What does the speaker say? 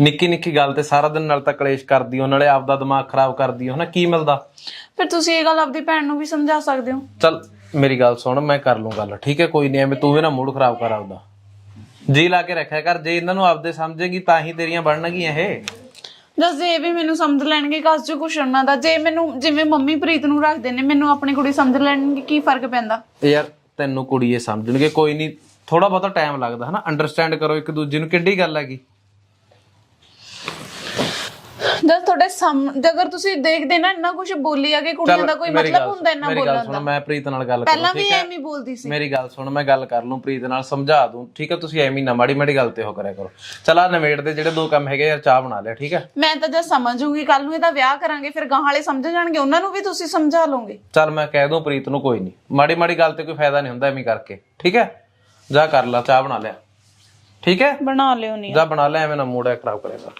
ਨਿੱਕੀ ਨਿੱਕੀ ਗੱਲ ਤੇ ਸਾਰਾ ਦਿਨ ਨਾਲ ਤਾਂ ਕਲੇਸ਼ ਕਰਦੀ ਹੋ ਨਾਲੇ ਆਪਦਾ ਦਿਮਾਗ ਖਰਾਬ ਕਰਦੀ ਹੋ ਹਨਾ? ਕੀ ਮਿਲਦਾ? ਫਿਰ ਤੁਸੀਂ ਇਹ ਗੱਲ ਆਪਦੀ ਭੈਣ ਨੂੰ ਵੀ ਸਮਝਾ ਸਕਦੇ ਹੋ। ਚੱਲ ਮੇਰੀ ਗੱਲ ਸੁਣ ਮੈਂ ਕਰ ਲੂੰ ਗੱਲ ਠੀਕ ਹੈ? ਕੋਈ ਨਹੀਂ ਐਵੇਂ ਤੂੰ ਵੀ ਨਾ ਮੂਡ ਖਰਾਬ ਕਰ ਆਪਦਾ। ਜੀ ਲਾ ਕੇ ਰੱਖਿਆ ਕਰ ਜੇ ਇਹਨਾਂ ਨੂੰ ਆਪਦੇ ਸਮਝੇਗੀ ਤਾਂ ਹੀ ਤੇਰੀਆਂ ਬਣਨਗੀਆਂ ਇਹ। ਜਦ ਜੇ ਵੀ ਮੈਨੂੰ ਸਮਝ ਲੈਣਗੇ ਕਸ ਚ ਕੁਛ ਉਹਨਾਂ ਦਾ। ਜੇ ਮੈਨੂੰ ਜਿਵੇਂ ਮੰਮੀ ਪ੍ਰੀਤ ਨੂੰ ਰੱਖਦੇ ਨੇ ਮੈਨੂੰ ਆਪਣੀ ਕੁੜੀ ਸਮਝ ਲੈਣਗੇ ਕੀ ਫ਼ਰਕ ਪੈਂਦਾ? ਯਾਰ ਤੈਨੂੰ ਕੁੜੀਏ ਸਮਝਣਗੇ ਕੋਈ ਨਹੀਂ ਥੋੜਾ ਬਹੁਤਾ ਟਾਈਮ ਲੱਗਦਾ ਹਨਾ? ਅੰਡਰਸਟੈਂਡ ਕਰੋ ਇੱਕ ਦੂਜੇ ਨੂੰ ਕਿੱਡੀ ਗੱਲ ਹੈਗੀ। ਜਦ ਤੁਹਾਡੇ ਸਾਹਮਣੇ ਜੇ ਅਗਰ ਤੁਸੀਂ ਦੇਖਦੇ ਨਾ ਇੰਨਾ ਕੁਝ ਬੋਲੀ ਆਗੇ ਕੁੜੀਆਂ ਦਾ ਕੋਈ ਮਤਲਬ ਹੁੰਦਾ ਇੰਨਾ ਮੇਰੀ ਗੱਲ ਬੋਲਣ ਸੁਣ ਦਾ? ਮੈਂ ਪ੍ਰੀਤ ਨਾਲ ਗੱਲ ਪਹਿਲਾਂ ਕਰੂੰ ਵੀ ਠੀਕ ਹੈ? ਐਵੇਂ ਹੀ ਬੋਲਦੀ ਸੀ। ਮੇਰੀ ਗੱਲ ਸੁਣ ਮੈਂ ਗੱਲ ਕਰ ਲੂੰ ਪ੍ਰੀਤ ਨਾਲ ਸਮਝਾ ਦੂੰ ਠੀਕ ਹੈ? ਤੁਸੀਂ ਐਵੇਂ ਨਾ ਮਾੜੀ ਮਾੜੀ ਗੱਲ ਤੇ ਹੋ ਕਰਿਆ ਕਰੋ। ਚਲਾ ਨਵੇੜ ਦੇ ਜਿਹੜੇ ਦੋ ਕੰਮ ਹੈਗੇ ਯਾਰ ਚਾਹ ਬਣਾ ਲਿਆ ਠੀਕ ਹੈ? ਮੈਂ ਤਾਂ ਜਦ ਸਮਝੂਗੀ ਕੱਲ ਨੂੰ ਇਹਦਾ ਵਿਆਹ ਕਰਾਂਗੇ ਫਿਰ ਗਾਂ ਵਾਲੇ ਸਮਝ ਜਾਣਗੇ ਉਹਨਾਂ ਨੂੰ ਵੀ ਤੁਸੀਂ ਸਮਝਾ ਲਓਗੇ। ਚੱਲ ਮੈਂ ਕਹਿ ਦੂੰ ਪ੍ਰੀਤ ਨੂੰ ਕੋਈ ਨਹੀਂ ਮਾੜੀ ਮਾੜੀ ਗੱਲ ਤੇ ਕੋਈ ਫਾਇਦਾ ਨਹੀਂ ਹੁੰਦਾ ਐਵੇਂ ਕਰਕੇ ਠੀਕ ਹੈ? ਜਾ ਕਰ ਲਾ ਚਾਹ ਬਣਾ ਲਿਆ ਠੀਕ ਹੈ? ਬਣਾ ਲਿਓ ਨਹੀਂ ਜਾ ਬਣਾ ਲੈ ਐਵੇਂ ਨਾ ਮੂਡ ਖਰਾਬ ਕਰੇਗਾ